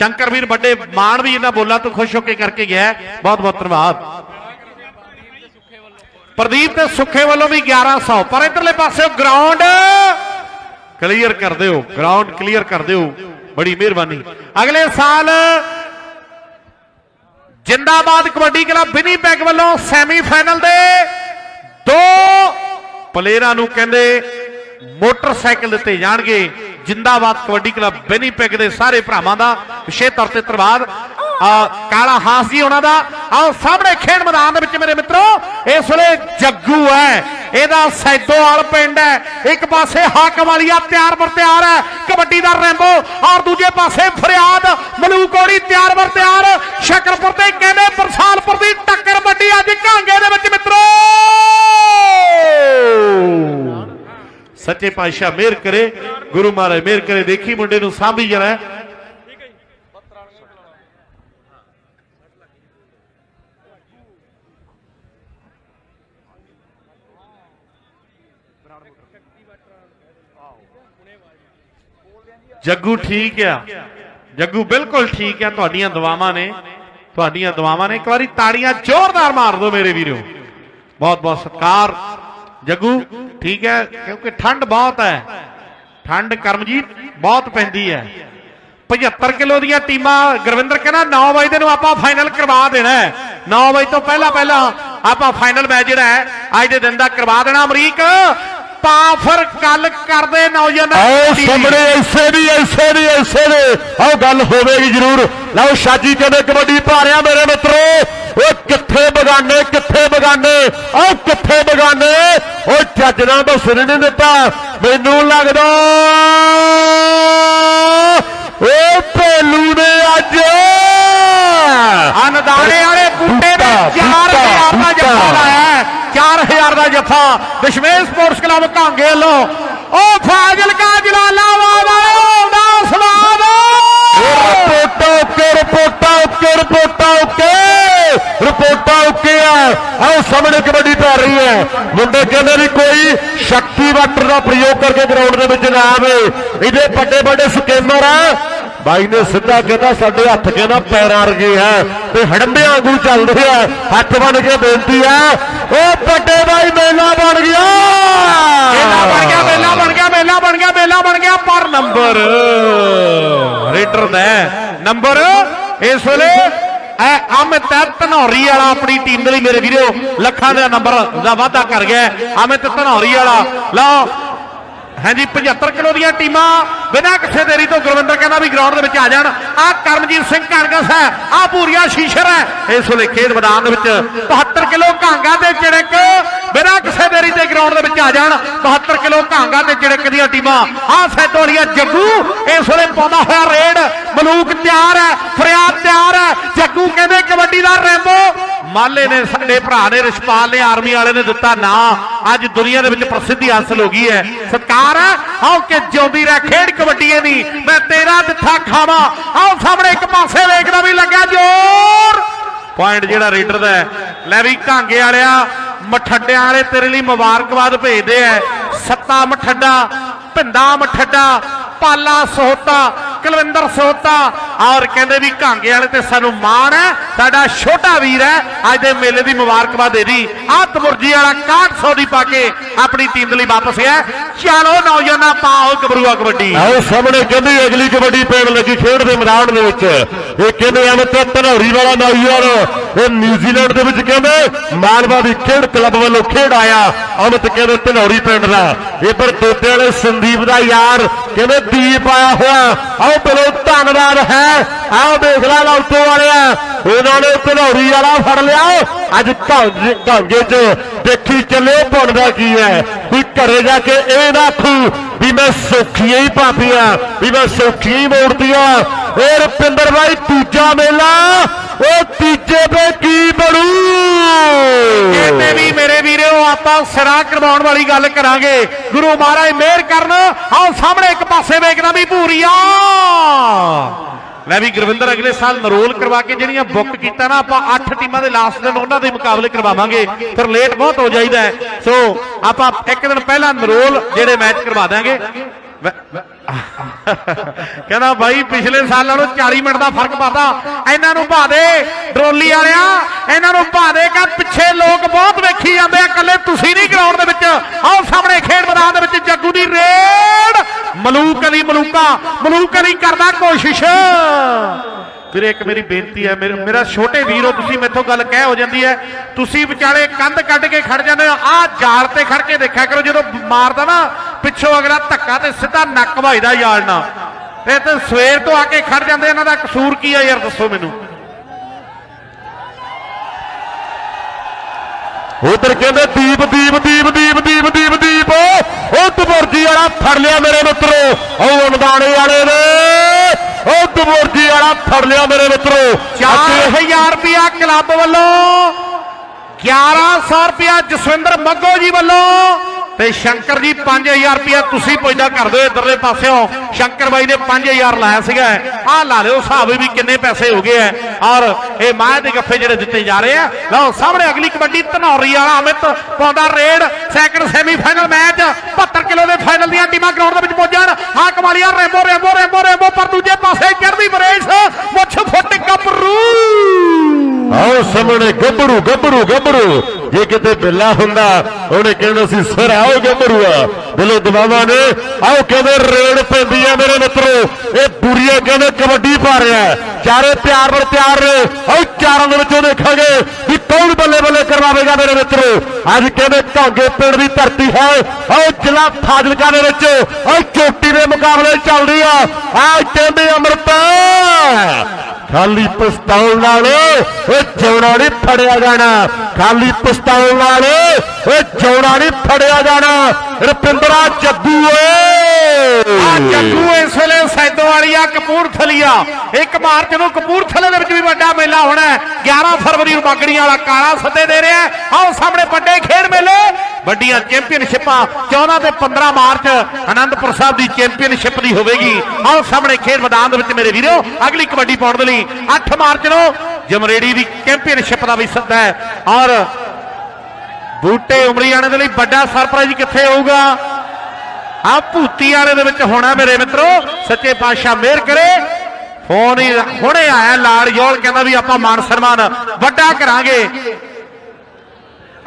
ਸ਼ੰਕਰਵੀਰ ਵੱਡੇ ਮਾਣ ਵੀ ਇਹਨਾਂ ਬੋਲਾਂ ਤੋਂ ਖੁਸ਼ ਹੋ ਕੇ ਕਰਕੇ ਗਿਆ ਬਹੁਤ ਬਹੁਤ ਧੰਨਵਾਦ। ਪ੍ਰਦੀਪ ਤੇ ਸੁੱਖੇ ਵੱਲੋਂ ਵੀ 1100 ਪਰ ਇਧਰਲੇ ਪਾਸੇ ਗਰਾਊਂਡ ਕਲੀਅਰ ਕਰ ਦਿਓ। ਗਰਾਊਂਡ ਕਲੀਅਰ ਕਰ ਦਿਓ। ਬੜੀ ਮਿਹਰਬਾਨੀ। ਅਗਲੇ ਸਾਲ ਜਿੰਦਾਬਾਦ ਕਬੱਡੀ ਕਲੱਬ ਬਿਨੀ ਪੈਗ ਵੱਲੋਂ ਸੈਮੀਫਾਈਨਲ ਦੇ ਦੋ ਪਲੇਅਰਾਂ ਨੂੰ ਕਹਿੰਦੇ ਮੋਟਰਸਾਈਕਲ ਦਿੱਤੇ ਜਾਣਗੇ। ਜਿੰਦਾਬਾਦ ਕਬੱਡੀ ਕਲੱਬ ਵਿਨੀਪੈਗ ਦੇ ਸਾਰੇ ਭਰਾਵਾਂ ਦਾ, ਵਿਸ਼ੇਸ਼ ਤੌਰ ਤੇ ਧੰਨਵਾਦ। ਕਾਲਾ ਹਾਸ ਜੀ ਉਹਨਾਂ ਦਾ। ਆਓ ਸਾਹਮਣੇ ਖੇਡ ਮੈਦਾਨ ਦੇ ਵਿੱਚ ਮੇਰੇ ਮਿੱਤਰੋ, ਇਸ ਵੇਲੇ ਜੱਗੂ ਹੈ। ਇਹਦਾ ਸੈਦੋਵਾਲ ਪਿੰਡ ਹੈ। ਇੱਕ ਪਾਸੇ ਹਾਕਮ ਵਾਲੀਆ ਤਿਆਰ ਬਰ ਤਿਆਰ ਹੈ। ਕਬੱਡੀ ਦਾ ਰੈਂਬੋ। ਔਰ ਦੂਜੇ ਪਾਸੇ ਫਰਿਆਦ ਮਲੂਕੋੜੀ ਤਿਆਰ ਬਰ ਤਿਆਰ। ਸ਼ਕਰਪੁਰ ਤੇ ਕਹਿੰਦੇ ਬਰਸਾਲਪੁਰ ਦੀ ਟੱਕਰ ਵੱਡੀ ਅੱਜ ਘਾਂਗੇ ਦੇ ਵਿੱਚ ਮਿੱਤਰੋ। ਸੱਚੇ ਪਾਤਸ਼ਾਹ ਮਿਹਰ ਕਰੇ, ਗੁਰੂ ਮਹਾਰਾਜ ਮਿਹਰ ਕਰੇ। ਦੇਖੀ ਮੁੰਡੇ ਨੂੰ ਸਾਂਭੀ ਜਰਾ। ਜੱਗੂ ਠੀਕ ਆ। ਜੱਗੂ ਬਿਲਕੁਲ ਠੀਕ ਆ। ਤੁਹਾਡੀਆਂ ਦੁਆਵਾਂ ਨੇ। ਤੁਹਾਡੀਆਂ ਦੁਆਵਾਂ ਨੇ। ਇੱਕ ਵਾਰੀ ਤਾੜੀਆਂ ਜ਼ੋਰਦਾਰ ਮਾਰ ਦਿਓ ਮੇਰੇ ਵੀਰੋ। ਬਹੁਤ ਬਹੁਤ ਸਤਿਕਾਰ। ਜੱਗੂ ਠੀਕ ਹੈ ਕਿਉਂਕਿ ਠੰਡ ਬਹੁਤ ਹੈ। ਠੰਡ ਕਰਮਜੀਤ ਬਹੁਤ ਪੈਂਦੀ ਹੈ। 75 ਕਿਲੋ ਦੀਆਂ ਟੀਮਾਂ ਗੁਰਵਿੰਦਰ ਕਹਿੰਦਾ 9 ਵਜੇ ਨੂੰ ਆਪਾਂ ਫਾਈਨਲ ਕਰਵਾ ਦੇਣਾ ਹੈ। 9 ਵਜੇ ਤੋਂ ਪਹਿਲਾਂ ਪਹਿਲਾਂ ਆਪਾਂ ਫਾਈਨਲ ਮੈਚ ਜਿਹੜਾ ਹੈ ਅੱਜ ਦੇ ਦਿਨ ਦਾ ਕਰਵਾ ਦੇਣਾ ਅਮਰੀਕ। ਤਾਂ ਫਿਰ ਗੱਲ ਕਰਦੇ ਨੌਜਵਾਨਾਂ ਆਓ। ਸਾਹਮਣੇ ਐਸੇ ਦੀ ਐਸੇ ਦੀ ਐਸੇ ਦੀ। ਆਓ ਗੱਲ ਹੋਵੇਗੀ ਜ਼ਰੂਰ। ਲਓ ਸ਼ਾਜੀ ਕਹਿੰਦੇ ਕਬੱਡੀ ਭਾਰਿਆ ਮੇਰੇ ਮਿੱਤਰੋ। ਓ ਕਿੱਥੇ ਬਗਾਨੇ ਕਿੱਥੇ ਬਗਾਨੇ? ਆਓ ਕਿੱਥੇ ਬਗਾਨੇ? ਓ ਨਾਲ ਬਸਰ ਨਹੀਂ ਦਿੱਤਾ ਮੈਨੂੰ ਲੱਗਦਾ ਓ ਭੇਲੂ ਨੇ ਅੱਜ ਅਨਦਾਣੇ ਵਾਲੇ ਬੂਟੇ ਨੇ ਬੂਟਾ, 4000 ਦਾ ਜੱਫਾ। ਲਾਇਆ ਹੈ। 4000 ਦਾ ਜੱਫਾ ਦਸ਼ਮੇਸ਼ ਸਪੋਰਟਸ ਕਲੱਬ ਕਾਂਗੇ ਵੱਲੋਂ ਉਹ ਫਾਜ਼ਿਲਕਾ ਜਲਾਲਾਬਾਦ ਵਾਲੇ ਦਾ ਸਵਾਦ ਰਿਪੋਰਟਾਂ ਓਕੇ ਰਿਪੋਰਟਾਂ ਓਕੇ ਰਿਪੋਰਟਾਂ ਓਕੇ ਰਿਪੋਰਟਾਂ ਓਕੇ ਆ ਆਓ ਸਾਹਮਣੇ ਕਬੱਡੀ ਪੈ ਰਹੀ ਹੈ। ਮੁੰਡੇ ਕਹਿੰਦੇ ਵੀ ਕੋਈ ਸ਼ਕਤੀ ਵਾਟਰ ਦਾ ਪ੍ਰਯੋਗ ਕਰਕੇ ਗਰਾਊਂਡ ਦੇ ਵਿੱਚ ਨਾ ਆਵੇ। ਇਹਦੇ ਵੱਡੇ ਵੱਡੇ ਸਕੇਮਰ ਆ। ਬਾਈ ਨੇ ਸਿੱਧਾ ਕਹਿੰਦਾ ਸਾਡੇ ਹੱਥ ਕਹਿੰਦਾ ਪੈਰਾਂ ਵਰਗੇ ਆ ਤੇ ਹੜੰਬਿਆਂ ਵਾਂਗੂ ਚੱਲਦੇ ਆ। ਹੱਥ ਬੰਨ ਕੇ ਬੇਨਤੀ ਆ। ਉਹ ਵੱਡੇ ਬਾਈ ਮੇਲਾ ਬਣ ਗਿਆ। ਮੇਲਾ ਬਣ ਗਿਆ ਮੇਲਾ ਬਣ ਗਿਆ ਮੇਲਾ ਬਣ ਗਿਆ ਮੇਲਾ ਬਣ ਗਿਆ ਪਰ ਨੰਬਰ ਰੇਡਰ ਦਾ ਹੈ। ਨੰਬਰ ਇਸ ਵੇਲੇ ਐ ਅਮਿਤ ਧਨੌਰੀ ਵਾਲਾ ਆਪਣੀ ਟੀਮ ਦੇ ਲਈ ਮੇਰੇ ਵੀਰੋ। ਲੱਖਾਂ ਦਾ ਨੰਬਰ ਦਾ ਵਾਅਦਾ ਕਰ ਗਿਆ ਅਮਿਤ ਧਨੌਰੀ ਵਾਲਾ। ਲਓ। ਹਾਂਜੀ 75 ਕਿਲੋ ਦੀਆਂ ਟੀਮਾਂ। ਬਿਨਾਂ ਕਿਸੇ ਦੇਰੀ ਤੋਂ ਗੁਰਵਿੰਦਰ ਕਹਿੰਦਾ ਵੀ ਗਰਾਊਂਡ ਦੇ ਵਿੱਚ ਆ ਜਾਣ। ਆ ਕਰਮਜੀਤ ਸਿੰਘ ਕਣਗਸ ਹੈ ਆ ਪੂਰੀਆ ਸ਼ੀਸ਼ਰ ਹੈ। ਇਸ ਵੇਲੇ ਖੇਡ ਮੈਦਾਨ ਦੇ ਵਿੱਚ 72 ਕਿਲੋ ਘਾਂਗਾ ਤੇ ਚਿੜਕ ਬਿਨਾਂ ਕਿਸੇ ਦੇਰੀ ਤੇ ਗਰਾਊਂਡ ਦੇ ਵਿੱਚ ਆ ਜਾਣ। 72 ਕਿਲੋ ਘਾਂਗਾ ਤੇ ਚਿੜਕ ਦੀਆਂ ਟੀਮਾਂ। ਆ ਸੈਦੋਲੀਆ ਜੱਗੂ। ਇਸ ਵੇਲੇ ਪਾਉਂਦਾ ਹੋਇਆ ਰੇਡ। ਮਲੂਕ ਤਿਆਰ ਹੈ ਫਰਿਆਦ ਤਿਆਰ ਹੈ ਜੱਗੂ ਕਹਿੰਦੇ ਕਬੱਡੀ ਦਾ ਰੈਂਬੋ ਮਾਲੇ ਨੇ, ਸਾਡੇ ਭਰਾ ਨੇ, ਰਿਸ਼ਪਾਲ ਨੇ, ਆਰਮੀ ਵਾਲੇ ਨੇ ਦਿੱਤਾ ਨਾਂ। ਅੱਜ ਦੁਨੀਆ ਦੇ ਵਿੱਚ ਪ੍ਰਸਿੱਧੀ ਹਾਸਲ ਹੋ ਗਈ ਹੈ। ਸਤਕਾਰ ਆਓ ਕਿ ਜਿਉਂਦੀ ਰਹਿ, ਖੇਡ ਕਬੱਡੀਏ ਦੀ ਮੈਂ ਤੇਰਾ ਦਿੱਥਾ ਖਾਵਾਂ। ਆਓ ਸਾਹਮਣੇ ਇੱਕ ਪਾਸੇ ਵੇਖਦਾ ਵੀ ਲੱਗਾ ਜ਼ੋਰ। ਪੁਆਇੰਟ ਜਿਹੜਾ ਰੇਡਰ ਦਾ ਹੈ, ਲੈ ਵੀ ਘਾਂਗੇ ਵਾਲਿਆ, ਮਠੱਡਿਆਂ ਵਾਲੇ ਤੇਰੇ ਲਈ ਮੁਬਾਰਕਬਾਦ ਭੇਜਦੇ ਐ ਸੱਤਾ ਮਠੱਡਾ ਭਿੰਦਾ ਮਠੱਡਾ, ਪਾਲਾ ਸੋਹਤਾ ਕੁਲਵਿੰਦਰ ਸੋਹਤਾ ਔਰ ਕਹਿੰਦੇ ਵੀ ਘਾਂਗੇ ਵਾਲੇ ਤੇ ਸਾਨੂੰ ਮਾਣ ਹੈ ਸਾਡਾ ਛੋਟਾ ਵੀਰ ਹੈ, ਅੱਜ ਦੇ ਮੇਲੇ ਦੀ ਮੁਬਾਰਕਬਾਦ ਦੇ ਦੀ। ਆਹ ਤਮੁਰਜੀ ਵਾਲਾ 6100 ਦੀ ਪਾ ਕੇ ਆਪਣੀ ਟੀਮ ਦੇ ਲਈ ਵਾਪਸ ਗਿਆ ਚਲੋ ਨੌਜਵਾਨਾਂ, ਪਾਓ ਗਬਰੂਆ ਕਬੱਡੀ। ਆਓ ਸਾਹਮਣੇ ਕਹਿੰਦੇ, ਅਗਲੀ ਕਬੱਡੀ ਪੈਣ ਲੱਗੀ ਖੇਡ ਦੇ ਮੈਦਾਨ ਦੇ ਵਿੱਚ। ਇਹ ਕਹਿੰਦੇ ਅਮਿਤ ਧਨੌਰੀ ਵਾਲਾ ਨੌਜਵਾਨ ਇਹ ਨਿਊਜ਼ੀਲੈਂਡ ਦੇ ਵਿੱਚ ਕਹਿੰਦੇ ਮਾਲਵਾ ਦੀ ਖੇਡ ਕਲੱਬ ਵੱਲੋਂ ਖੇਡ ਆਇਆ। ਅਮਿਤ ਕਹਿੰਦੇ ਧਨੌਰੀ ਪਿੰਡ ਦਾ। ਇੱਧਰ ਦੋਤੇ ਵਾਲੇ ਸੰਦੀਪ ਦਾ ਯਾਰ ਕਹਿੰਦੇ ਦੀਪ ਆਇਆ ਹੋਇਆ? ਆਓ ਬਲੋ ਧੰਨਵਾਦ ਹੈ। ਆਓ ਦੇਖ ਲੈ ਲੌਟੋ ਵਾਲਿਆ। ਉਹਨਾਂ ਨੇ ਧਨੌਰੀ ਵਾਲਾ ਫੜ ਲਿਆ। ਅੱਜ ਘਾਂਗੇ 'ਚ ਦੇਖੀ ਚੱਲੇ ਬਣਦਾ ਕੀ ਹੈ? ਵੀ ਘਰੇ ਜਾ ਕੇ ਇਹ ਨਾ ਆਖੂ ਵੀ ਮੈਂ ਸੌਖੀਆਂ ਹੀ ਪਾਪੀਆਂ ਵੀ ਮੈਂ ਸੌਖੀਆਂ ਹੀ ਮੋੜਦੀਆਂ। ਇਹ ਰੁਪਿੰਦਰ ਬਾਈ, ਤੀਜਾ ਮੇਲਾ ਉਹ ਤੀਜੇ ਤੇ ਕੀ ਬਣੂ? ਕਹਿੰਦੇ ਵੀ ਮੇਰੇ ਵੀਰੋ, ਆਪਾਂ ਸਿਰਾ ਕਰਵਾਉਣ ਵਾਲੀ ਗੱਲ ਕਰਾਂਗੇ। ਗੁਰੂ ਮਹਾਰਾਜ ਮਿਹਰ ਕਰਨ ਆਓ ਸਾਹਮਣੇ ਇੱਕ ਪਾਸੇ ਵੇਖਦਾ ਵੀ ਭੂਰੀਆ। ਲੈ ਵੀ ਗੁਰਵਿੰਦਰ ਅਗਲੇ ਸਾਲ ਨਰੋਲ ਕਰਵਾ ਕੇ ਜਿਹੜੀਆਂ ਬੁੱਕ ਕੀਤਾ ਨਾ, ਆਪਾਂ 8 ਟੀਮਾਂ ਦੇ ਲਾਸਟ ਦਿਨ ਉਹਨਾਂ ਦੇ ਮੁਕਾਬਲੇ ਕਰਵਾਵਾਂਗੇ। ਫਿਰ ਲੇਟ ਬਹੁਤ ਹੋ ਜਾਈਦਾ ਸੋ ਆਪਾਂ ਇੱਕ ਦਿਨ ਪਹਿਲਾਂ ਨਰੋਲ ਜਿਹੜੇ ਮੈਚ ਕਰਵਾ ਦਾਂਗੇ ਕਹਿੰਦਾ ਬਾਈ, ਪਿਛਲੇ ਸਾਲਾਂ ਨੂੰ 40 ਮਿੰਟ ਦਾ ਫ਼ਰਕ ਪਾਤਾ। ਇਹਨਾਂ ਨੂੰ ਭਾ ਦੇ, ਡਰੋਲੀ ਵਾਲਿਆ। ਇਹਨਾਂ ਨੂੰ ਭਾ ਦੇ ਕਾ ਪਿੱਛੇ ਲੋਕ ਬਹੁਤ ਵੇਖੀ ਜਾਂਦੇ ਆ, ਇਕੱਲੇ ਤੁਸੀਂ ਨਹੀਂ ਗਰਾਊਂਡ ਦੇ ਵਿੱਚ। ਆਓ ਸਾਹਮਣੇ ਖੇਡ ਮੈਦਾਨ ਦੇ ਵਿੱਚ, ਜੱਗੂ ਦੀ ਰੇਡ। ਮਲੂਕ ਅਲੀ ਮਲੂਕਾ, ਮਲੂਕ ਅਲੀ ਕਰ ਕੋਸ਼ਿਸ਼ ਵੀਰੇ ਇੱਕ ਮੇਰੀ ਬੇਨਤੀ ਹੈ, ਮੇਰਾ ਛੋਟੇ ਵੀਰ, ਤੁਸੀਂ ਮੈਥੋਂ ਗੱਲ ਕਹਿ ਹੋ ਜਾਂਦੀ ਹੈ, ਤੁਸੀਂ ਵਿਚਾਲੇ ਕੰਧ ਕੱਢ ਕੇ ਖੜ ਜਾਂਦੇ ਹੋ ਜਾਲ ਤੇ ਖੜ ਕੇ ਦੇਖਿਆ ਕਰੋ, ਜਦੋਂ ਮਾਰਦਾ ਨਾ, ਪਿੱਛੋਂ ਅਗਲਾ ਧੱਕਾ ਤੇ ਸਿੱਧਾ ਨੱਕ ਵੱਜਦਾ ਯਾਰ ਨਾਲ। ਇਹ ਤੇ ਸਵੇਰ ਤੋਂ ਆ ਕੇ ਖੜ ਜਾਂਦੇ, ਇਹਨਾਂ ਦਾ ਕਸੂਰ ਕੀ ਹੈ ਯਾਰ, ਦੱਸੋ ਮੈਨੂੰ। ਉਧਰ ਕਹਿੰਦੇ, ਦੀਪ ਦੀਪ ਦੀਪ ਦੀਪ ਦੀਪ ਦੀਪ ਦੀਪ। ਉਹ ਦਬੁਰਜੀ ਵਾਲਾ ਫੜ ਲਿਆ ਮੇਰੇ ਮਿੱਤਰੋ। ਉਹ ਅਨਦਾਣੇ ਵਾਲੇ ਨੇ। ਉਹ ਦਬੁਰਜੀ ਵਾਲਾ ਫੜ ਲਿਆ ਮੇਰੇ ਮਿੱਤਰੋ। 4000 ਰੁਪਿਆ ਕਲੱਬ ਵੱਲੋਂ 1100 ਰੁਪਿਆ ਜਸਵਿੰਦਰ ਮੱਗੋ ਜੀ ਵੱਲੋਂ ਤੇ ਸ਼ੰਕਰ ਜੀ 5000 ਰੁਪਇਆ ਤੁਸੀਂ ਪੁੱਜਦਾ ਕਰ ਦਿਓ ਇਧਰਲੇ ਪਾਸਿਓਂ। ਸ਼ੰਕਰ ਬਾਈ ਨੇ 5000 ਲਾਇਆ ਸੀਗਾ। ਆਹ ਲਾ ਲਿਓ, ਹਿਸਾਬ ਵੀ ਕਿੰਨੇ ਪੈਸੇ ਹੋ ਗਏ ਐ ਔਰ ਇਹ ਮਾਹ ਦੇ ਗੱਫੇ ਜਿਹੜੇ ਦਿੱਤੇ ਜਾ ਰਹੇ ਆ। ਲਓ, ਸਾਹਮਣੇ ਅਗਲੀ ਕਬੱਡੀ ਧਨੌਰੀ ਵਾਲਾ ਅਮਿਤ ਪਾਉਂਦਾ raid. Second semifinal match 72 kilo ਦੇ ਫਾਈਨਲ ਦੀਆਂ ਟੀਮਾਂ ਗਰਾਊਂਡ ਦੇ ਵਿੱਚ ਪਹੁੰਚਣ। ਹਾਂ ਕਮਾਲੀਆ ਰੈਂਬੋ ਰੈਂਬੋ ਰੈਂਬੋ ਰੈਂਬੋ, ਪਰ ਦੂਜੇ ਪਾਸੇ ਚੜ੍ਹਦੀ ਬਰੇਸ ਮੁੱਛ ਫੁੱਟ ਗੱਭਰੂ। ਆਓ ਸਾਹਮਣੇ ਗੱਭਰੂ ਗੱਭਰੂ ਗੱਭਰੂ। ਜੇ ਕਿਤੇ ਬਿੱਲਾ ਹੁੰਦਾ, ਉਹਨੇ ਕਹਿਣਾ ਸੀ, ਸਰ, ਆਓ ਗੱਭਰੂਆ। ਦਿਲੋਂ ਦਬਾਵਾ ਨੇ। ਆਓ ਕਹਿੰਦੇ, ਰੇਡ ਪੈਂਦੀ ਆ ਮੇਰੇ ਮਿੱਤਰੋ। ਇਹ ਬੁਰੀਆ ਕਹਿੰਦੇ, ਕਬੱਡੀ ਪਾ ਰਿਹਾ ਚਾਰੇ ਪਿਆਰ ਨਾਲ ਤਿਆਰ ਨੇ। ਆਓ ਚਾਰਾਂ ਦੇ ਵਿੱਚੋਂ ਦੇਖਾਂਗੇ ਕਿ ਕੌਣ ਬੱਲੇ ਬੱਲੇ ਕਰਵਾਵੇਗਾ ਮੇਰੇ ਮਿੱਤਰੋ। ਅੱਜ ਕਹਿੰਦੇ ਢਾਂਗੇ ਪਿੰਡ ਦੀ ਧਰਤੀ ਹੈ। ਆਓ ਜ਼ਿਲ੍ਹਾ ਫਾਜ਼ਿਲਕਾ ਦੇ ਵਿੱਚ, ਆਓ ਚੋਟੀ ਦੇ ਮੁਕਾਬਲੇ ਚੱਲਦੀ ਆ। ਆਹ ਕਹਿੰਦੇ ਅੰਮ੍ਰਿਤਾ ਖਾਲੀ ਪਿਸਤੌਲ ਨਾਲ ਉਹ ਜੌੜਾ ਨਹੀਂ ਫੜਿਆ ਜਾਣਾ। ਖਾਲੀ ਪਿਸਤੌਲ ਨਾਲ ਉਹ ਜੌੜਾ ਨਹੀਂ ਫੜਿਆ ਜਾਣਾ। ਰਪਿੰਦਰਾ ਜੱਗੂ ਆ ਓਏ ਜੱਗੂ ਇਸ ਵੇਲੇ ਸੈਦੋ ਵਾਲੀਆ ਕਪੂਰਥਲੀਆ। 1 ਮਾਰਚ ਨੂੰ ਕਪੂਰਥਲੇ ਦੇ ਵਿੱਚ ਵੀ ਵੱਡਾ ਮੇਲਾ ਹੋਣਾ ਹੈ। 11 ਫਰਵਰੀ ਨੂੰ ਬਾਗੜੀਆਂ ਵਾਲਾ ਕਾਲਾ ਸੱਦੇ ਦੇ ਰਿਹਾ ਆਓ ਸਾਹਮਣੇ ਵੱਡੇ ਖੇਡ ਮੇਲੇ। ਵੱਡੀਆਂ ਚੈਂਪੀਅਨਸ਼ਿਪਾਂ 14 ਤੇ 15 ਮਾਰਚ ਆਨੰਦਪੁਰ ਸਾਹਿਬ ਦੀ ਚੈਂਪੀਅਨਸ਼ਿਪ ਦੀ ਹੋਵੇਗੀ। ਆਓ ਸਾਹਮਣੇ ਖੇਡ ਮੈਦਾਨ ਦੇ ਵਿੱਚ ਮੇਰੇ ਵੀਰੋ, ਅਗਲੀ ਕਬੱਡੀ ਪਾਉਣ ਦੇ ਲਈ 8 ਮਾਰਚ ਨੂੰ ਜਮਰੇੜੀ ਦੀ ਚੈਂਪੀਅਨਸ਼ਿਪ ਦਾ ਵੀ ਸੱਦਾ ਹੈ। ਔਰ ਬੂਟੇ ਉਮਰੀ ਵਾਲੇ ਦੇ ਲਈ ਵੱਡਾ ਸਰਪ੍ਰਾਈਜ਼ ਕਿੱਥੇ ਹੋਊਗਾ? ਆ ਭੂਤੀ ਵਾਲੇ ਦੇ ਵਿੱਚ ਹੋਣਾ ਮੇਰੇ ਮਿੱਤਰੋ, ਸੱਚੇ ਪਾਤਸ਼ਾਹ ਮਿਹਰ ਕਰੇ। ਫੋਨ ਹੀ ਹੁਣੇ ਆਇਆ, ਲਾਲ ਜੋਲ ਕਹਿੰਦਾ ਵੀ ਆਪਾਂ ਮਾਨ ਸਨਮਾਨ ਵੱਡਾ ਕਰਾਂਗੇ।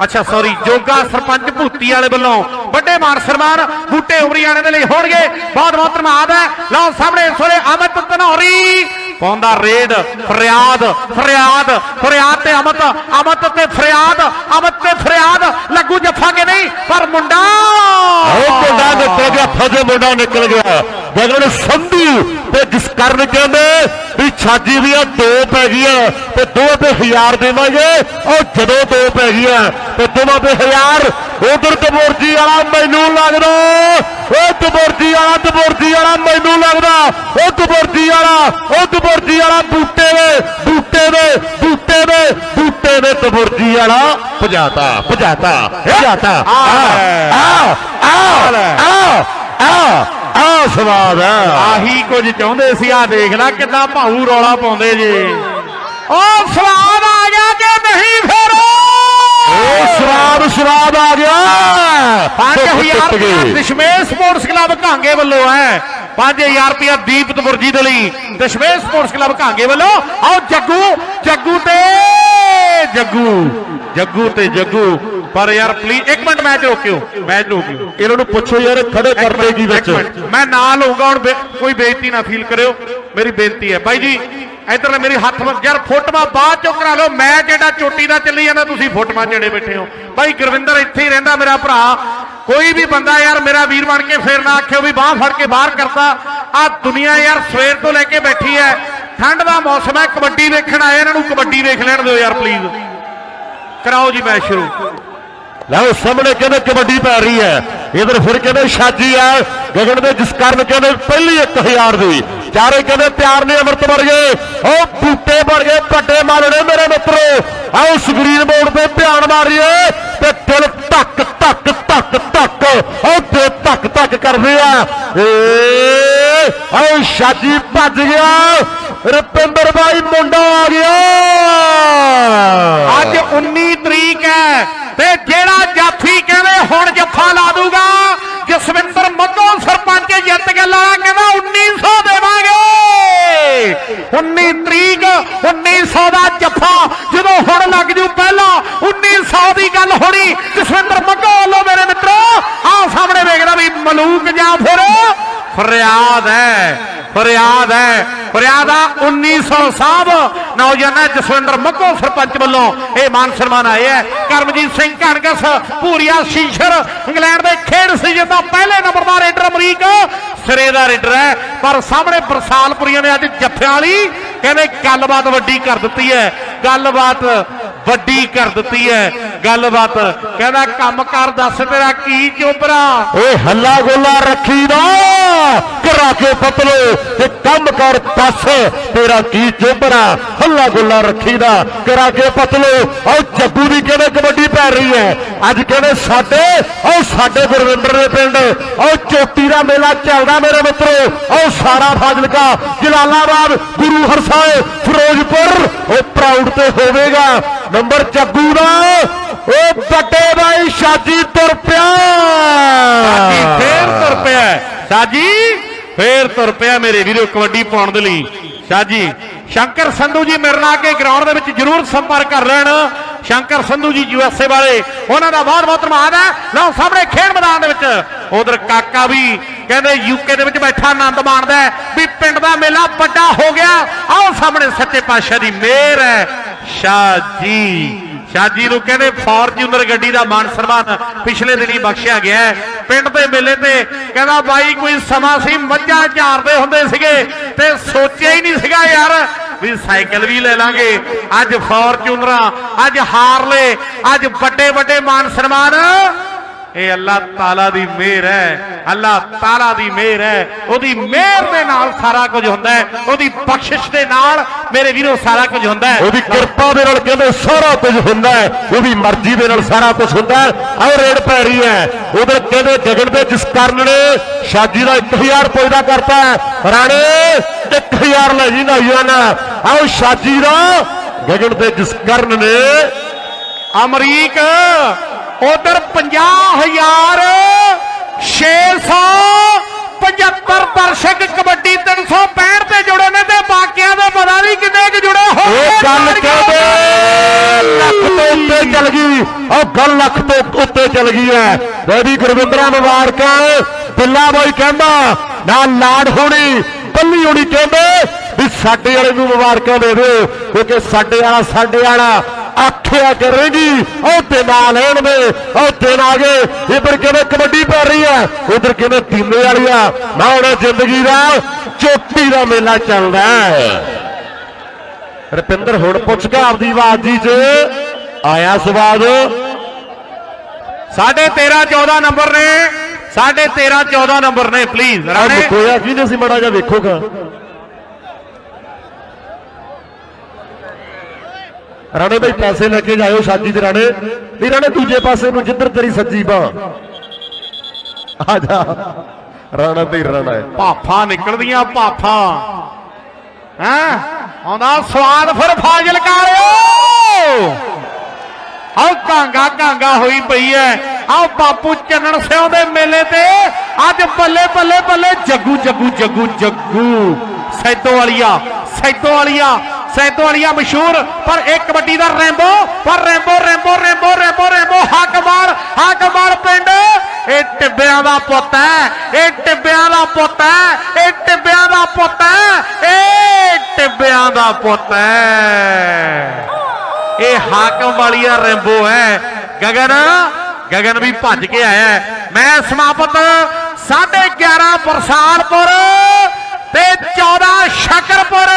ਅੱਛਾ ਸੌਰੀ ਜੋਗਾ ਸਰਪੰਚ ਭੂਤੀ ਵਾਲੇ ਵੱਲੋਂ ਵੱਡੇ ਮਾਨ ਸਨਮਾਨ ਬੂਟੇ ਉਮਰੀਆਣੇ ਦੇ ਲਈ ਹੋਣਗੇ। ਬਹੁਤ ਬਹੁਤ ਧੰਨਵਾਦ ਹੈ। ਲਓ, ਸਾਹਮਣੇ ਇਸ ਅਮਿਤ ਧਨੌਰੀ। ਪਾਉਂਦਾ ਰੇਡ, ਫਰਿਆਦ ਫਰਿਆਦ ਫਰਿਆਦ ਤੇ ਅਮਿਤ ਅਮਿਤ ਤੇ ਫਰਿਆਦ, ਅਮਤ ਤੇ ਫਰਿਆਦ। ਲੱਗੂ ਜੱਫਾ ਕਿ ਨਹੀਂ? ਪਰ ਮੁੰਡਾ ਉਹ ਮੁੰਡਾ ਨਿਕਲ ਗਿਆ, ਫਜੇ ਮੁੰਡਾ ਨਿਕਲ ਗਿਆ। ਗਗਨ ਸੰਧੂ ਤੇ ਜਿਸ ਕਰਨ ਕਹਿੰਦੇ ਵੀ ਛਾਜੀ ਦੀਆਂ ਦੋ ਪੈ ਗਈਆਂ ਤੇ ਦੋ ਤੇ ਹਜ਼ਾਰ ਦੇਵਾਂਗੇ। ਉਹ ਜਦੋਂ ਦੋ ਪੈ ਗਈਆਂ ਤੇ ਦੋਵਾਂ ਤੇ ਹਜ਼ਾਰ। ਉਧਰ ਦਬੁਰਜੀ ਵਾਲਾ ਮੈਨੂੰ ਲੱਗਦਾ। ਉਹ ਦਬੁਰਜੀ ਵਾਲਾ ਦਬੁਰਜੀ ਵਾਲਾ ਮੈਨੂੰ ਲੱਗਦਾ। ਉਹ ਦਬੁਰਜੀ ਵਾਲਾ ਉਹ ਦਬੁਰਜੀ ਵਾਲਾ ਬੂਟੇ ਦੇ ਬੂਟੇ ਦੇ ਬੂਟੇ ਦੇ ਬੂਟੇ ਦੇ ਦਬੁਰਜੀ ਵਾਲਾ। ਭਜਾਤਾ ਭਜਾਤਾ ਭਜਾਤਾ। ਆ ਆ ਆ ਆ। ਆ ਸਵਾਦ ਆ। ਆਹੀ ਕੁਝ ਚਾਹੁੰਦੇ ਸੀ ਆ ਦੇਖ ਲੈ ਕਿੱਦਾਂ ਭਾਊ ਰੌਲਾ ਪਾਉਂਦੇ ਜੇ। ਉਹ ਸਵਾਦ ਆ ਗਿਆ ਕਿ ਨਹੀਂ ਫਿਰ? ਓ ਸਵਾਦ ਸਵਾਦ ਆ ਗਿਆ। 5000 ਟੁੱਟ ਗਏ। ਰੁਪਏ ਦਸ਼ਮੇਸ਼ ਸਪੋਰਟਸ ਕਲੱਬ ਕਾਂਗੇ ਵੱਲੋਂ ਹੈ। 5000 ਰੁਪਏ ਦੀਪਤ ਬੁਰਜੀ ਦੇ ਲਈ। ਦਸ਼ਮੇਸ਼ ਸਪੋਰਟਸ ਕਲੱਬ ਕਾਂਗੇ ਵੱਲੋਂ। ਆਓ ਜੱਗੂ ਜੱਗੂ ਤੇ ਜੱਗੂ। ਜੱਗੂ ਤੇ ਜੱਗੂ। ਪਰ ਯਾਰ ਪਲੀਜ਼ ਇੱਕ ਮਿੰਟ ਮੈਚ ਰੋਕਿਓ ਮੈਚ ਰੋਕਿਓ ਇਹਨਾਂ ਨੂੰ ਪੁੱਛੋ ਯਾਰ ਖੜੇ ਕਰਦੇ ਕੀ ਵਿੱਚ। ਮੈਂ ਨਾਂ ਲਊਂਗਾ ਹੁਣ ਕੋਈ ਬੇਇੱਜ਼ਤੀ ਨਾ ਫੀਲ ਕਰਿਓ। ਮੇਰੀ ਬੇਨਤੀ ਹੈ। ਬਾਈ ਜੀ ਇਧਰ ਮੇਰੇ ਹੱਥ ਯਾਰ ਫੋਟੋਆਂ ਬਾਅਦ ਚੋਂ ਕਰਾ ਲਓ। ਮੈਚ ਜਿਹੜਾ ਚੋਟੀ ਦਾ ਚੱਲੀ ਜਾਂਦਾ ਤੁਸੀਂ ਫੋਟੋਆਂ ਜਿਹੜੇ ਬੈਠੇ ਹੋ। ਬਾਈ ਗੁਰਵਿੰਦਰ ਇੱਥੇ ਹੀ ਰਹਿੰਦਾ ਮੇਰਾ ਭਰਾ। ਕੋਈ ਵੀ ਬੰਦਾ ਯਾਰ ਮੇਰਾ ਵੀਰ ਬਣ ਕੇ ਫੇਰ ਨਾ ਆਖਿਓ ਵੀ ਬਾਹ ਫੜ ਕੇ ਬਾਹਰ ਕਰਤਾ। ਆ ਦੁਨੀਆ ਯਾਰ ਸਵੇਰ ਤੋਂ ਲੈ ਕੇ ਬੈਠੀ ਹੈ। ਠੰਡ ਦਾ ਮੌਸਮ ਹੈ ਕਬੱਡੀ ਵੇਖਣ ਆਏ ਇਹਨਾਂ ਨੂੰ ਕਬੱਡੀ ਵੇਖ ਲੈਣ ਦਿਓ ਯਾਰ ਪਲੀਜ਼ ਕਰਾਓ ਜੀ ਮੈਚ ਸ਼ੁਰੂ। ਲਓ ਸਾਹਮਣੇ ਕਹਿੰਦੇ ਕਬੱਡੀ ਪੈ ਰਹੀ ਹੈ। ਇਧਰ ਫਿਰ ਕਹਿੰਦੇ ਛਾਜੀ ਆ ਗਗਨ ਦੇ ਜਿਸ ਕਾਰਨ ਕਹਿੰਦੇ ਪਹਿਲੀ 1000 ਦੀ। ਚਾਰੇ ਕਹਿੰਦੇ ਤਿਆਰ ਨੇ ਅਮਰਤ ਵਰਗੇ। ਉਹ ਬੂਟੇ ਵਰਗੇ ਵੱਡੇ ਮਾਲਣੇ ਮੇਰੇ ਮਿੱਤਰੋ। ਆਓ ਸਕਰੀਨ ਬੋਰਡ ਤੇ ਧਿਆਨ ਮਾਰੀਏ ਤੇ ਦਿਲ ਧੱਕ ਧੱਕ ਧੱਕ ਧੱਕ। ਉਹ ਤੇ ਧੱਕ ਧੱਕ ਕਰਦੇ ਆ ਏ, ਆਓ ਸ਼ਾਜੀ ਭੱਜ ਗਿਆ। ਰੁਪਿੰਦਰ ਬਾਈ ਮੁੰਡਾ ਆ ਗਿਆ ਅੱਜ 19 ਤਰੀਕ ਹੈ ਤੇ ਜਿਹੜਾ ਜਾਫੀ ਕਹਿੰਦੇ ਹੁਣ ਜੱਫਾ ਲਾ ਦੂਗਾ ਜਸਵਿੰਦਰ ਮੱਗੋ ਸਰਪੰਚ ਜਿੱਤ ਤਰੀਕ 1900 ਦਾ ਜੱਫਾ ਜਦੋਂ ਹੁਣ ਲੱਗ ਜੂ ਪਹਿਲਾਂ 1900 ਦੀ ਗੱਲ ਹੋਣੀ ਜਸਵਿੰਦਰ ਮੱਘਾ ਵੱਲੋਂ ਮੇਰੇ ਮਿੱਤਰੋ ਆਹ ਸਾਹਮਣੇ ਵੇਖਦਾ ਵੀ ਮਲੂਕ ਜਾਂ ਫਿਰ ਫਰਿਆਦ ਹੈ ਫਰਿਆਦ ਹੈ। ਫਰਿਆਦ ਆ 1900 ਸਾਹਿਬ ਨੌਜਵਾਨ ਜਸਵਿੰਦਰ ਮੱਘੋ ਸਰਪੰਚ ਵੱਲੋਂ ਇਹ ਮਾਨ ਸਨਮਾਨ ਆਇਆ ਹੈ। ਕਰਮਜੀਤ ਸਿੰਘ ਘਣਗਸ ਪੂਰੀਆ ਸ਼ੀਸ਼ਰ, ਇੰਗਲੈਂਡ ਦੇ ਖੇਡ ਸੀਜ਼ਨ ਦਾ ਪਹਿਲੇ ਨੰਬਰ ਦਾ ਰੇਡਰ ਅਮਰੀਕ। ਸਿਰੇ ਦਾ ਰੇਡਰ ਹੈ। ਪਰ ਸਾਹਮਣੇ ਬਰਸਾਲਪੁਰੀਆਂ ਨੇ ਅੱਜ ਜੱਫਿਆਂ ਵਾਲੀ ਕਹਿੰਦੇ ਗੱਲਬਾਤ ਵੱਡੀ ਕਰ ਦਿੱਤੀ ਹੈ। ਗੱਲਬਾਤ ਵੱਡੀ ਕਰ ਦਿੱਤੀ ਹੈ। ਗੱਲਬਾਤ ਕਹਿੰਦਾ ਕੰਮ ਕਰ ਦੱਸ ਤੇਰਾ ਕੀ ਚੋਬਰਾ ਓਏ ਹੱਲਾ ਗੋਲਾ ਰੱਖੀ ਦਾ। ਕਰਾ ਕੇ ਪਤਲੋ ਤੇ ਕੰਮ ਕਰ ਦੱਸ। ਤੇਰਾ ਕੀ ਚੋਬਰਾ ਹੱਲਾ ਗੋਲਾ ਰੱਖੀ ਕਰਾ ਕੇ ਪਤਲੋ ਓ ਜੱਗੂ ਦੀ ਕਹਿੰਦੇ ਕਬੱਡੀ ਪੈ ਰਹੀ ਹੈ? ਅੱਜ ਕਹਿੰਦੇ ਸਾਡੇ, ਓ ਸਾਡੇ ਗੁਰਵਿੰਦਰ ਦੇ ਪਿੰਡ। ਓ ਚੋਟੀ ਦਾ ਮੇਲਾ ਚੱਲਦਾ ਮੇਰੇ ਮਿੱਤਰੋ। ਓ ਸਾਰਾ ਫਾਜ਼ਿਲਕਾ, ਜਲਾਲਾਬਾਦ, ਗੁਰੂ ਹਰਸਾਏ ਫਿਰੋਜ਼ਪੁਰ। ਉਹ ਪ੍ਰਾਊਡ ਤੇ ਹੋਵੇਗਾ। ਨੰਬਰ ਜੱਗੂ ਦਾ। ਉਹ ਵੱਡੇ ਬਾਈ, ਸ਼ਾਜੀ ਤੁਰ ਪਿਆ। ਸਾਜੀ ਫੇਰ ਤੁਰ ਪਿਆ। ਸਾਜੀ ਫੇਰ ਤੁਰ ਪਿਆ ਮੇਰੇ ਵੀਰੋ ਕਬੱਡੀ ਪਾਉਣ ਦੇ ਲਈ। ਸਾਜੀ ਸ਼ੰਕਰ ਸੰਧੂ ਜੀ ਮੇਰੇ ਨਾਲ ਕੇ ਗਰਾਊਂਡ ਦੇ ਵਿੱਚ ਜਰੂਰ ਸੰਪਰਕ ਕਰ ਲੈਣ। ਸ਼ੰਕਰ ਸੰਧੂ ਜੀ ਯੂਐਸਏ ਵਾਲੇ, ਉਹਨਾਂ ਦਾ ਬਹੁਤ ਬਹੁਤ ਧੰਨਵਾਦ ਹੈ। ਲਓ, ਸਾਹਮਣੇ ਖੇਡ ਮੈਦਾਨ ਦੇ ਵਿੱਚ। ਉਧਰ ਕਾਕਾ ਵੀ ਕਹਿੰਦੇ ਯੂਕੇ ਦੇ ਵਿੱਚ ਬੈਠਾ, ਆਨੰਦ ਮਾਣਦਾ ਵੀ ਪਿੰਡ ਦਾ ਮੇਲਾ ਵੱਡਾ ਹੋ ਗਿਆ। ਆਓ ਸਾਹਮਣੇ ਸੱਚੇ ਪਾਤਸ਼ਾਹ ਦੀ ਮਿਹਰ ਹੈ। ਸ਼ਾਹ ਜੀ। ਸ਼ਾਜੀ ਨੂੰ ਕਹਿੰਦੇ ਫੋਰਚੂਨਰ ਗੱਡੀ ਦਾ ਮਾਨ ਸਨਮਾਨ ਪਿਛਲੇ ਦਿਨੀ ਬਖਸ਼ਿਆ ਗਿਆ ਪਿੰਡ ਦੇ ਮੇਲੇ ਤੇ ਕਹਿੰਦਾ ਬਾਈ, ਕੋਈ ਸਮਾਂ ਸੀ, ਮੱਝਾਂ ਝਾਰਦੇ ਹੁੰਦੇ ਸੀਗੇ ਤੇ ਸੋਚਿਆ ਹੀ ਨਹੀਂ ਸੀਗਾ ਯਾਰ ਵੀ ਸਾਈਕਲ ਵੀ ਲੈ ਲਾਂਗੇ। ਅੱਜ ਫੋਰਚੂਨਰਾਂ ਅੱਜ ਹਾਰਲੇ, ਅੱਜ ਵੱਡੇ ਵੱਡੇ ਮਾਨ ਸਨਮਾਨ ਇਹ ਅੱਲਾਹ ਤਾਲਾ ਦੀ ਮਿਹਰ ਹੈ, ਅੱਲਾਹ ਤਾਲਾ ਦੀ ਮਿਹਰ ਹੈ। ਉਹਦੀ ਮਿਹਰ ਦੇ ਨਾਲ ਸਾਰਾ ਕੁਝ ਹੁੰਦਾ ਹੈ। ਉਹਦੀ ਬਖਸ਼ਿਸ਼ ਦੇ ਨਾਲ ਮੇਰੇ ਵੀਰੋ ਸਾਰਾ ਕੁਝ ਹੁੰਦਾ ਹੈ। ਉਹਦੀ ਕਿਰਪਾ ਦੇ ਨਾਲ ਕਹਿੰਦੇ ਸਾਰਾ ਕੁਝ ਹੁੰਦਾ ਹੈ। ਉਹਦੀ ਮਰਜ਼ੀ ਦੇ ਨਾਲ ਸਾਰਾ ਕੁਝ ਹੁੰਦਾ ਹੈ। ਆਹ ਰੇਡ ਪੈ ਰਹੀ ਹੈ। ਉਧਰ ਕਹਿੰਦੇ ਗਗਨ ਦੇ ਜਿਸ ਕਰਨ ਨੇ ਸ਼ਾਜੀ ਦਾ 1000 ਰੁਪਏ ਦਾ ਕਰਤਾ ਹੈ। ਰਾਣੇ 1000 ਲੈ ਜੀ ਨੌਜਵਾਨ ਆਓ ਸ਼ਾਜੀ ਦਾ ਗਗਨ ਦੇ ਜਿਸ ਕਰਨ ਨੇ ਅਮਰੀਕ ਉਧਰ 50000 675 ਦਰਸ਼ਕ ਕਬੱਡੀ 365 ਤੇ ਜੁੜੇ ਨੇ ਤੇ ਬਾਕੀਆਂ ਦਾ ਪਤਾ ਨਹੀਂ ਕਿੰਨੇ ਕੁ ਜੁੜੇ ਹੋਏ ਇਹ ਗੱਲ ਕਹਿੰਦੇ ਲੱਖ ਤੋਂ ਉੱਤੇ ਚੱਲ ਗਈ। ਉਹ ਗੱਲ ਲੱਖ ਤੋਂ ਉੱਤੇ ਚੱਲ ਗਈ ਹੈ। ਦੇਵੀ ਗੁਰਵਿੰਦਰਾ ਮੁਬਾਰਕਾਂ ਬਿੱਲਾ ਬਾਈ ਕਹਿੰਦਾ ਨਾਲ ਲਾੜ ਹੋਣੀ ਬੱਲੀ ਹੋਣੀ ਕਹਿੰਦੇ ਵੀ ਸਾਡੇ ਵਾਲੇ ਨੂੰ ਮੁਬਾਰਕਾਂ ਦੇ ਦਿਓ ਕਿਉਂਕਿ ਸਾਡੇ ਵਾਲਾ ਸਾਡੇ ਵਾਲਾ ਆਖਿਆ ਕਰੇਗੀ ਉਹ ਤੇ ਨਾਲ ਲੈਣ ਦੇ ਉਹ ਤੇ ਆ ਗਏ। ਇਧਰ ਕਿਵੇਂ ਕਬੱਡੀ ਪੈ ਰਹੀ ਹੈ ਉਧਰ ਕਿਵੇਂ ਤੀਨੇ ਵਾਲੀਆ ਨਾ ਹੁਣ ਜ਼ਿੰਦਗੀ ਦਾ ਚੋਟੀ ਦਾ ਮੇਲਾ ਚੱਲਦਾ ਹੈ। ਰਪਿੰਦਰ ਹੁਣ ਪੁੱਛ ਕੇ ਆਪਦੀ ਆਵਾਜ਼ ਜੀ। ਚ ਆਇਆ ਸਵਾਦ। ਸਾਡੇ 13 14 ਨੰਬਰ ਨੇ। ਸਾਡੇ 13 14 ਨੰਬਰ ਨੇ ਪਲੀਜ਼ ਆ ਰਾਣੇ ਮੁਕੋਇਆ ਕੀ ਨਹੀਂ ਸੀ ਮੜਾ ਜਾ ਵੇਖੋਗਾ? ਰਾਣੇ ਭਾਈ ਪੈਸੇ ਲੈ ਕੇ ਜਾਇਓ ਸਾਜੀ ਦੇ ਰਾਣੇ। ਨਹੀਂ ਰਾਣੇ ਦੂਜੇ ਪਾਸੇ ਨੂੰ ਜਿੱਧਰ ਤੇਰੀ ਸੱਜੀ ਬਾਹ। ਆ ਜਾ। ਰਾਣਾ ਤੇ ਰਾਣਾ ਹੈ। ਭਾਫਾਂ ਨਿਕਲਦੀਆਂ, ਭਾਫਾਂ। ਹੈਂ? ਆਉਂਦਾ ਸਵਾਦ ਫਿਰ ਫਾਜ਼ਿਲ ਕਾਰਿਓ ਆਓ ਕਾਂਗਾ ਕਾਂਗਾ ਹੋਈ ਪਈ ਐ। ਆਓ ਬਾਪੂ ਚੰਨਣ ਸਿਓ ਦੇ ਮੇਲੇ ਤੇ ਅੱਜ ਬੱਲੇ ਬੱਲੇ ਬੱਲੇ ਜੱਗੂ ਜੱਗੂ ਜੱਗੂ ਜੱਗੂ। ਸੈਦੋ ਵਾਲੀਆ ਸੈਦੋ ਵਾਲੀਆ। ਸੈਦੋ ਵਾਲੀਆਂ ਮਸ਼ਹੂਰ, ਪਰ ਇਹ ਕਬੱਡੀ ਦਾ ਰੈਂਬੋ, ਪਰ Rambo Rambo Rambo Rambo Rambo ਹਾਕਮਾਲ ਹਾਕਮਾਲ ਪਿੰਡ। ਇਹ ਟਿੱਬਿਆਂ ਦਾ ਪੁੱਤ ਹੈ, ਇਹ ਟਿੱਬਿਆਂ ਦਾ ਪੁੱਤ ਹੈ, ਇਹ ਟਿੱਬਿਆਂ ਦਾ ਪੁੱਤ ਹੈ, ਇਹ ਟਿੱਬਿਆਂ ਦਾ ਪੁੱਤ ਹੈ। ਇਹ ਹਾਕਮ ਵਾਲੀਆ ਰੈਂਬੋ ਹੈ। ਗਗਨ ਗਗਨ ਵੀ ਭੱਜ ਕੇ ਆਇਆ ਮੈਂ ਸਮਾਪਤ 11.5 ਬਰਸਾਲਪੁਰ। ਤੇ 14 ਸ਼ਕਰਪੁਰ।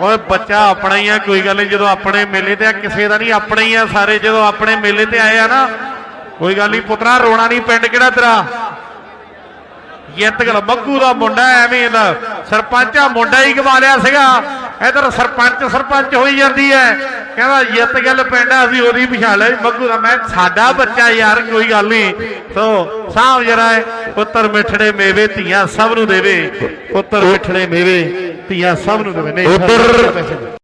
ਓਏ ਬੱਚਾ ਆਪਣਾ ਹੀ ਆ, ਕੋਈ ਗੱਲ ਨਹੀਂ, ਜਦੋਂ ਆਪਣੇ ਮੇਲੇ ਤੇ ਆ, ਕਿਸੇ ਦਾ ਨਹੀਂ, ਆਪਣਾ ਹੀ ਆ ਸਾਰੇ, ਜਦੋਂ ਆਪਣੇ ਮੇਲੇ ਤੇ ਆਏ ਆ ਨਾ, ਕੋਈ ਗੱਲ ਨਹੀਂ, ਪੁੱਤਰਾ, ਰੋਣਾ ਨਹੀਂ ਪਿੰਡ ਕਿਹੜਾ ਤੇਰਾ? ਯਤਗਲ ਮੱਗੂ ਦਾ ਮੁੰਡਾ ਐਵੇਂ ਇਹਦਾ ਸਰਪੰਚ ਆ, ਮੁੰਡਾ ਹੀ ਗਵਾ ਲਿਆ ਸੀਗਾ। ਇਧਰ ਸਰਪੰਚ ਸਰਪੰਚ ਹੋਈ ਜਾਂਦੀ ਹੈ। ਕਹਿੰਦਾ ਯਤਗਲ ਪਿੰਡ ਆ, ਅਸੀਂ ਉਹਦੀ ਪਛਾਣ ਲਿਆ ਬੱਗੂ ਦਾ ਮੈਂ ਸਾਡਾ ਬੱਚਾ ਯਾਰ ਕੋਈ ਗੱਲ ਨਹੀਂ। ਸੋ ਸਾਹਬ ਜਰਾ ਪੁੱਤਰ ਮਿੱਠੜੇ ਮੇਵੇ ਧੀਆਂ ਸਭ ਨੂੰ ਦੇਵੇ। ਪੁੱਤਰ ਮਿੱਠੜੇ ਮੇਵੇ ਧੀਆਂ ਸਭ ਨੂੰ ਦੇਵੇ। ਨਹੀਂ